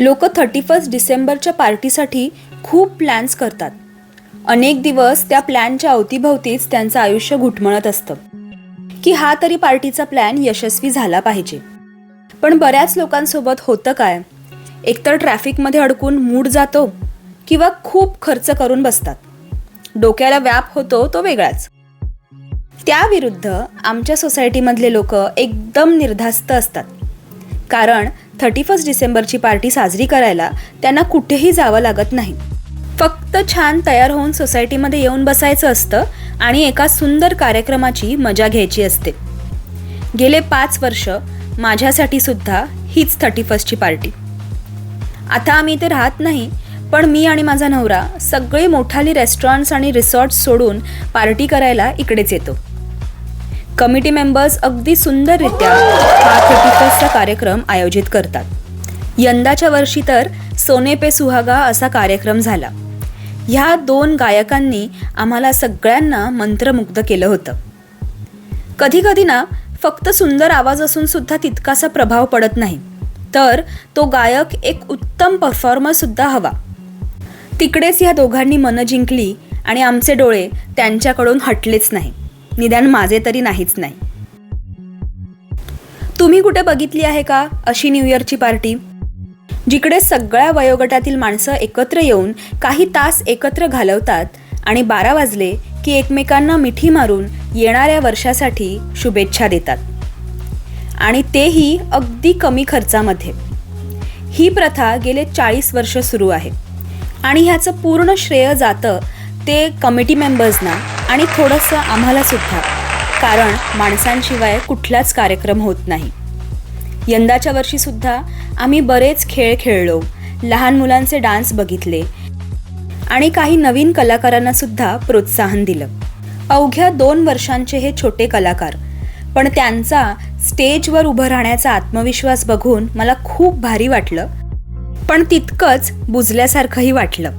लोक thirty first डिसेंबरच्या पार्टीसाठी खूप प्लॅन्स करतात. अनेक दिवस त्या प्लॅनच्या अवतीभवतीच त्यांचं आयुष्य घुटमळत असतं. की हा तरी पार्टीचा प्लॅन यशस्वी झाला पाहिजे. पण बऱ्याच लोकांसोबत होतं काय? एकतर ट्रॅफिकमध्ये अडकून मूड जातो किंवा खूप खर्च करून बसतात. डोक्याला व्याप होतो तो वेगळाच. त्याविरुद्ध आमच्या सोसायटीमधले लोक एकदम निर्धास्त असतात. कारण थर्टी फर्स्ट डिसेंबरची पार्टी साजरी करायला त्यांना कुठेही जावं लागत नाही. फक्त छान तयार होऊन सोसायटीमध्ये येऊन बसायचं असतं आणि एका सुंदर कार्यक्रमाची मजा घ्यायची असते. गेले पाच वर्ष माझ्यासाठी सुद्धा हीच थर्टी फर्स्टची पार्टी. आता आम्ही इथे राहत नाही पण मी आणि माझा नवरा सगळे मोठाली रेस्टॉरंट्स आणि रिसॉर्ट्स सोडून पार्टी करायला इकडेच येतो. कमिटी मेंबर्स अगदी सुंदररित्या हा थर्टी फर्स्टचा कार्यक्रम आयोजित करतात. यंदाच्या वर्षी तर सोने पे सुहागा असा कार्यक्रम झाला. ह्या दोन गायकांनी आम्हाला सगळ्यांना मंत्रमुग्ध केलं होतं. कधी कधी ना फक्त सुंदर आवाज असून सुद्धा तितकासा प्रभाव पडत नाही. तर तो गायक एक उत्तम परफॉर्मरसुद्धा हवा. तिकडेच या दोघांनी मनं जिंकली आणि आमचे डोळे त्यांच्याकडून हटलेच नाही. निदान माझे तरी नाहीच नाही. तुम्ही कुठे बघितली आहे का अशी न्यू इयरची पार्टी जिकडे सगळ्या वयोगटातील माणसं एकत्र येऊन काही तास एकत्र घालवतात आणि बारा वाजले की एकमेकांना मिठी मारून येणाऱ्या वर्षासाठी शुभेच्छा देतात. आणि तेही अगदी कमी खर्चामध्ये. ही प्रथा गेले चाळीस वर्ष सुरू आहे. आणि ह्याचं पूर्ण श्रेय जातं ते कमिटी मेंबर्सना आणि थोडंसं आम्हाला सुद्धा कारण माणसांशिवाय कुठलाच कार्यक्रम होत नाही. यंदाच्या वर्षीसुद्धा आम्ही बरेच खेळ खेळलो लहान मुलांचे डान्स बघितले आणि काही नवीन कलाकारांना सुद्धा प्रोत्साहन दिलं. अवघ्या दोन वर्षांचे हे छोटे कलाकार पण त्यांचा स्टेजवर उभं राहण्याचा आत्मविश्वास बघून मला खूप भारी वाटलं पण तितकंच बुजल्यासारखंही वाटलं.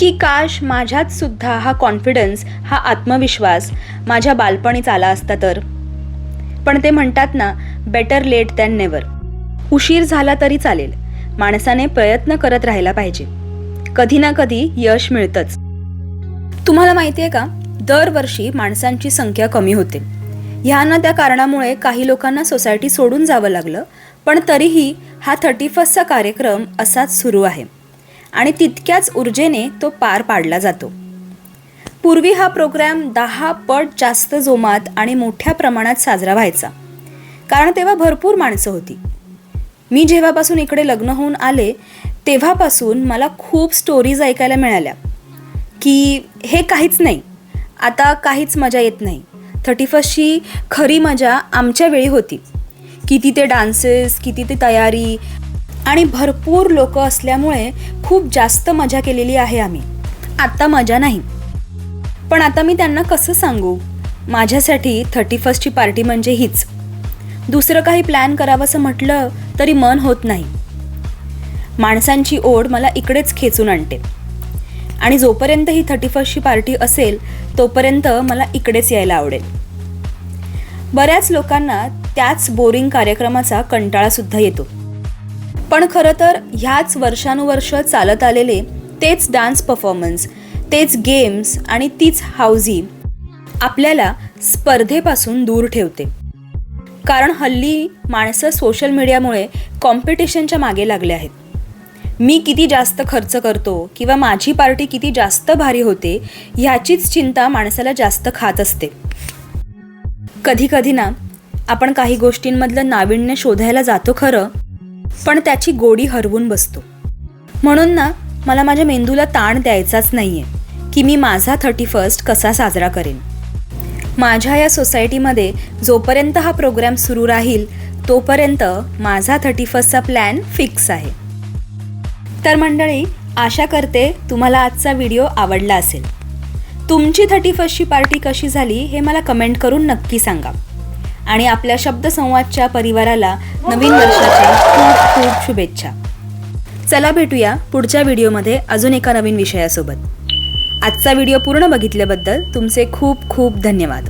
की काश माझ्यात सुद्धा हा कॉन्फिडन्स हा आत्मविश्वास माझ्या बालपणीच आला असता तर? पण ते म्हणतात ना बेटर लेट दॅन नेवर उशीर झाला तरी चालेल. माणसाने प्रयत्न करत राहायला पाहिजे. कधी ना कधी यश मिळतंच. तुम्हाला माहिती आहे का दरवर्षी माणसांची संख्या कमी होते. ह्या ना त्या कारणामुळे काही लोकांना सोसायटी सोडून जावं लागलं पण तरीही हा थर्टी फर्स्टचा कार्यक्रम असाच सुरू आहे. आणि तितक्याच ऊर्जेने तो पार पाडला जातो. पूर्वी हा प्रोग्रॅम दहा पट जास्त जोमात आणि मोठ्या प्रमाणात साजरा व्हायचा. कारण तेव्हा भरपूर माणसं होती. मी जेव्हापासून इकडे लग्न होऊन आले तेव्हापासून मला खूप स्टोरीज ऐकायला मिळाल्या. की हे काहीच नाही. आता काहीच मजा येत नाही. थर्टी फर्स्टची खरी मजा आमच्या वेळी होती. किती ते डान्सेस किती ते तयारी आणि भरपूर लोक असल्यामुळे खूप जास्त मजा केलेली आहे आम्ही. आत्ता मजा नाही. पण आता मी त्यांना कसं सांगू? माझ्यासाठी थर्टी फर्स्टची पार्टी म्हणजे हीच. दुसरं काही प्लॅन करावंसं म्हटलं तरी मन होत नाही. माणसांची ओढ मला इकडेच खेचून आणते. आणि जोपर्यंत ही थर्टी फर्स्टची पार्टी असेल तोपर्यंत मला इकडेच यायला आवडेल. बऱ्याच लोकांना त्याच बोरिंग कार्यक्रमाचा कंटाळासुद्धा येतो. पण खरं तर ह्याच वर्षानुवर्ष चालत आलेले तेच डान्स परफॉर्मन्स तेच गेम्स आणि तीच हाऊजी आपल्याला स्पर्धेपासून दूर ठेवते. कारण हल्ली माणसं सोशल मीडियामुळे कॉम्पिटिशनच्या मागे लागले आहेत. मी किती जास्त खर्च करतो किंवा माझी पार्टी किती जास्त भारी होते ह्याचीच चिंता माणसाला जास्त खात असते. कधी कधी ना आपण काही गोष्टींमधलं नाविन्य शोधायला जातो खरं पण त्याची गोडी हरवून बसतो. म्हणून ना मला माझ्या मेंदूला ताण द्यायचाच नाही आहे की मी माझा थर्टी फर्स्ट कसा साजरा करेन. माझ्या या सोसायटीमध्ये जोपर्यंत हा प्रोग्राम सुरू राहील तोपर्यंत माझा थर्टी फर्स्टचा प्लॅन फिक्स आहे. तर मंडळी आशा करते तुम्हाला आजचा व्हिडिओ आवडला असेल. तुमची थर्टी फर्स्टची पार्टी कशी झाली हे मला कमेंट करून नक्की सांगा. आणि आपल्या शब्दसंवादच्या परिवाराला नवीन वर्षाच्या खूप शुभेच्छा. चला भेटूया पुढच्या व्हिडिओमध्ये अजून एका नवीन विषयासोबत. आजचा व्हिडिओ पूर्ण बघितल्याबद्दल तुमचे खूप खूप धन्यवाद.